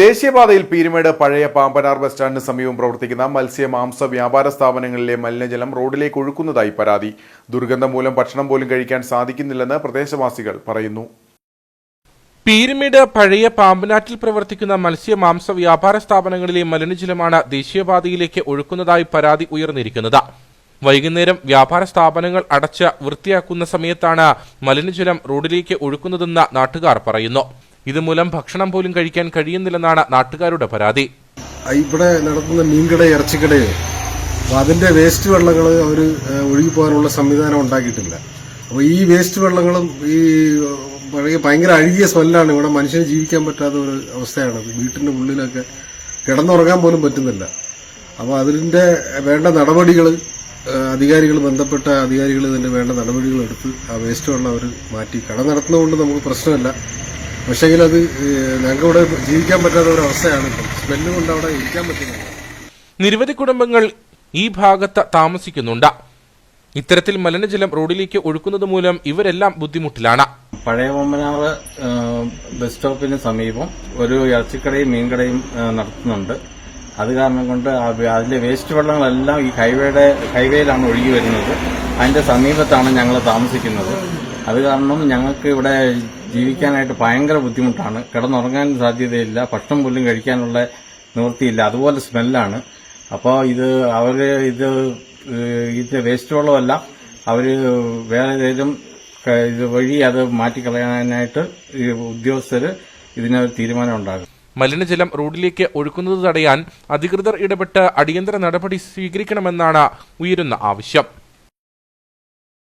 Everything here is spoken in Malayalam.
ദേശീയപാതയിൽ പീരുമേട് പഴയ പാമ്പനാർ ബസ് സ്റ്റാൻഡിന് സമീപം പ്രവർത്തിക്കുന്ന മത്സ്യ മാംസ വ്യാപാര സ്ഥാപനങ്ങളിലെ മലിനജലം റോഡിലേക്ക് ഒഴുക്കുന്നതായി പരാതി. ദുർഗന്ധം മൂലം ഭക്ഷണം പോലും കഴിക്കാൻ സാധിക്കുന്നില്ലെന്ന് പ്രദേശവാസികൾ പറയുന്നു. പീരുമേട് പഴയ പാമ്പനാറ്റിൽ പ്രവർത്തിക്കുന്ന മത്സ്യ മാംസ വ്യാപാര സ്ഥാപനങ്ങളിലെ മലിനജലമാണ് ദേശീയപാതയിലേക്ക് ഒഴുക്കുന്നതായി പരാതി ഉയർന്നിരിക്കുന്നത്. വൈകുന്നേരം വ്യാപാര സ്ഥാപനങ്ങൾ അടച്ച് വൃത്തിയാക്കുന്ന സമയത്താണ് മലിനജലം റോഡിലേക്ക് ഒഴുക്കുന്നതെന്ന് നാട്ടുകാർ പറയുന്നു. ഇതുമൂലം ഭക്ഷണം പോലും കഴിക്കാൻ കഴിയുന്നില്ലെന്നാണ് നാട്ടുകാരുടെ പരാതി. ഇവിടെ നടത്തുന്ന മീൻകട ഇറച്ചിക്കടയോ അതിന്റെ വേസ്റ്റ് വെള്ളങ്ങൾ അവർ ഒഴുകി പോകാനുള്ള സംവിധാനം ഉണ്ടാക്കിയിട്ടില്ല. അപ്പോൾ ഈ വേസ്റ്റ് വെള്ളങ്ങളും ഈ ഭയങ്കര അഴുകിയ സ്മെല്ലാണ് ഇവിടെ മനുഷ്യന് ജീവിക്കാൻ പറ്റാത്ത ഒരു അവസ്ഥയാണ്. വീട്ടിന്റെ ഉള്ളിലൊക്കെ കിടന്നുറങ്ങാൻ പോലും പറ്റുന്നില്ല. അപ്പോൾ അതിന്റെ വേണ്ട നടപടികൾ അധികാരികൾ ബന്ധപ്പെട്ട അധികാരികൾ ഇതിന്റെ വേണ്ട നടപടികൾ എടുത്ത് ആ വേസ്റ്റ് വെള്ളം അവർ മാറ്റി. കട നടത്തുന്നതുകൊണ്ട് നമുക്ക് പ്രശ്നമില്ല. പക്ഷേങ്കിൽ അത് ഞങ്ങൾക്ക് ഇവിടെ ജീവിക്കാൻ പറ്റാത്ത ഒരു അവസ്ഥയാണ് ഇപ്പം. സ്മെല്ല് കൊണ്ട് അവിടെ ഇരിക്കാൻ പറ്റുന്നില്ല. നിരവധി കുടുംബങ്ങൾ ഈ ഭാഗത്ത് താമസിക്കുന്നുണ്ട്. ഇത്തരത്തിൽ മലിനജലം റോഡിലേക്ക് ഒഴുക്കുന്നത് മൂലം ഇവരെല്ലാം ബുദ്ധിമുട്ടിലാണ്. പഴയ പൊമ്മനാറ് ബസ് സ്റ്റോപ്പിന് സമീപം ഒരു ഇറച്ചിക്കടയും മീൻകടയും നടത്തുന്നുണ്ട്. അത് കാരണം കൊണ്ട് അതിലെ വേസ്റ്റ് വെള്ളങ്ങളെല്ലാം ഈ ഹൈവേയുടെ ഹൈവേയിലാണ് ഒഴുകി വരുന്നത്. അതിന്റെ സമീപത്താണ് ഞങ്ങൾ താമസിക്കുന്നത്. അത് കാരണം ഞങ്ങൾക്ക് ഇവിടെ ജീവിക്കാനായിട്ട് ഭയങ്കര ബുദ്ധിമുട്ടാണ്. കിടന്നുറങ്ങാൻ സാധ്യതയില്ല ഭക്ഷണം പോലും കഴിക്കാനുള്ള നിവൃത്തിയില്ല. അതുപോലെ സ്മെല്ലാണ്. അപ്പോൾ ഇത് അവർ ഇത് ഇതിന്റെ ഇത് വേസ്റ്റ് വെള്ളമല്ല അവർ വേറെ ഏതെങ്കിലും ഇത് വഴി അത് മാറ്റിക്കളയാനായിട്ട് ഈ ഉദ്യോഗസ്ഥര് ഇതിനൊരു തീരുമാനം ഉണ്ടാകും. മലിനജലം റോഡിലേക്ക് ഒഴുക്കുന്നത് തടയാൻ അധികൃതർ ഇടപെട്ട് അടിയന്തര നടപടി സ്വീകരിക്കണമെന്നാണ് ഉയരുന്ന ആവശ്യം.